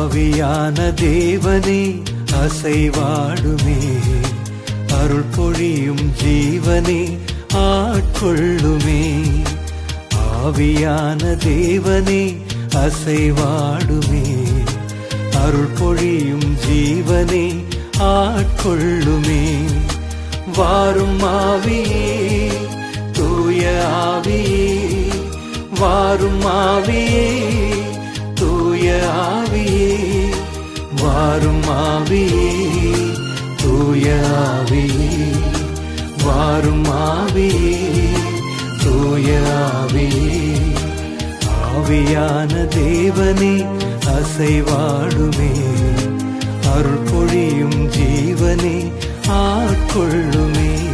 ஆவியான தேவனே அசைவாடுமே. அருள் பொழியும் ஜீவனே ஆட்கொள்ளுமே. ஆவியான தேவனே அசைவாடுமே. அருள் பொழியும் ஜீவனே ஆட்கொள்ளுமே. வாரும் ஆவியே தூய ஆவியே வாரும் ஆவியே வாரும் ஆவியே தூய ஆவியே வாரும் ஆவியே தூய ஆவியே ஆவியான தேவனே அசைவாடுமே அருள் பொழியும் ஜீவனே ஆட்கொள்ளுமே.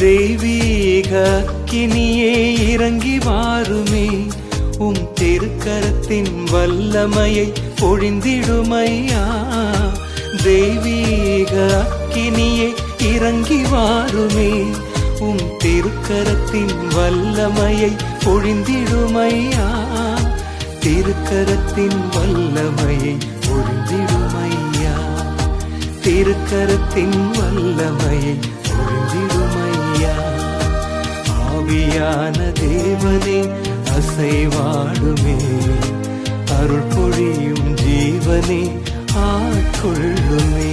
தெய்வீக கினியே இறங்கி வாருமே. உம் திருக்கரத்தின் வல்லமையை பொழிந்திடுமையா தெய்வீக கினியே இறங்கி வாருமே. உம் திருக்கரத்தின் வல்லமையை பொழிந்திடுமையா திருக்கரத்தின் வல்லமையை பொழிந்திடுமையா திருக்கரத்தின் வல்லமையை பொழிந்திடுமையா ஆவியான தேவனே அசைவாடுமே. அருள் பொழியும் ஜீவனே ஆட்கொள்ளுமே.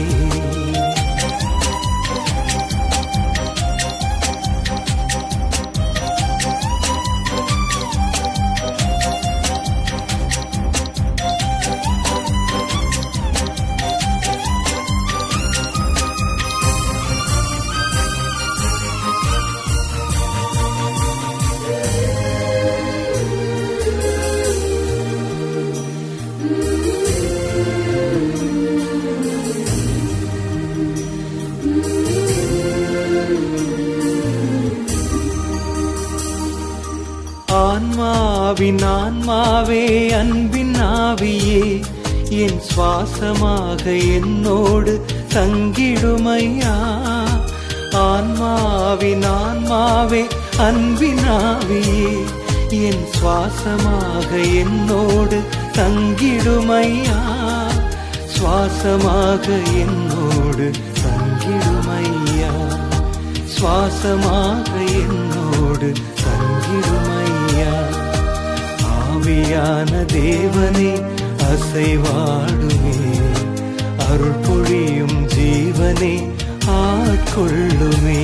ஆவின் ஆன்மாவே அன்பின் ஆவியே என் சுவாசமாக என்னோடு தங்கிடுமையா? ஆன்மாவின் ஆன்மாவே அன்பின் ஆவியே என் சுவாசமாக என்னோடு தங்கிடுமையா? சுவாசமாக என்னோடு தங்கிடுமையா? சுவாசமாக என்னோடு தங்கிடுமையா? ஆவியான தேவனே அசைவாடுமே. அருள் பொழியும் ஜீவனே ஆட்கொள்ளுமே.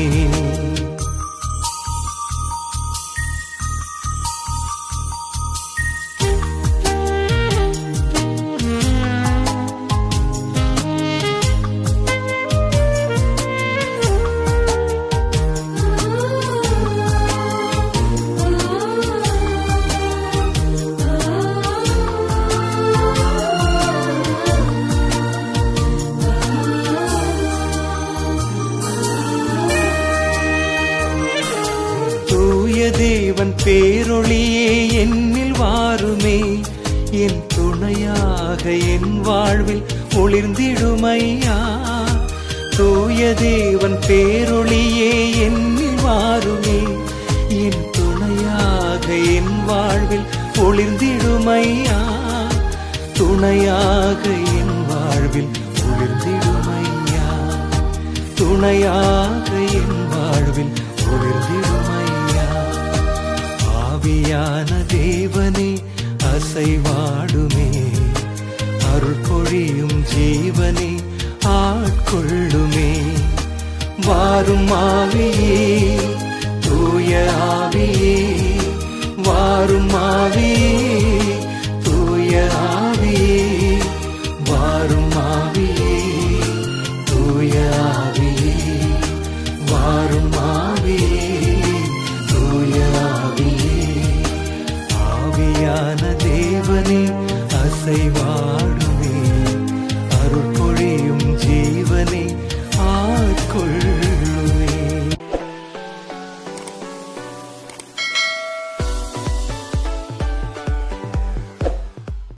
தேவன் பேரொளியே என்னில் வாருமே. என் துணையாக என் வாழ்வில் ஒளிர்ந்திடுமையா. தூய தேவன் பேரொளியே என்னில் வாருமே. என் துணையாக என் வாழ்வில் ஒளிர்ந்திடுமையா. துணையாக என் வாழ்வில் ஒளிர்ந்திடுமையா. துணையாக என் வாழ்வில் ஒளிர்ந்திடுமையா. ஆவியான தேவனே அசைவாடுமே. அருள் பொழியும் ஜீவனே ஆட்கொள்ளுமே. வாரும் ஆவியே தூய ஆவியே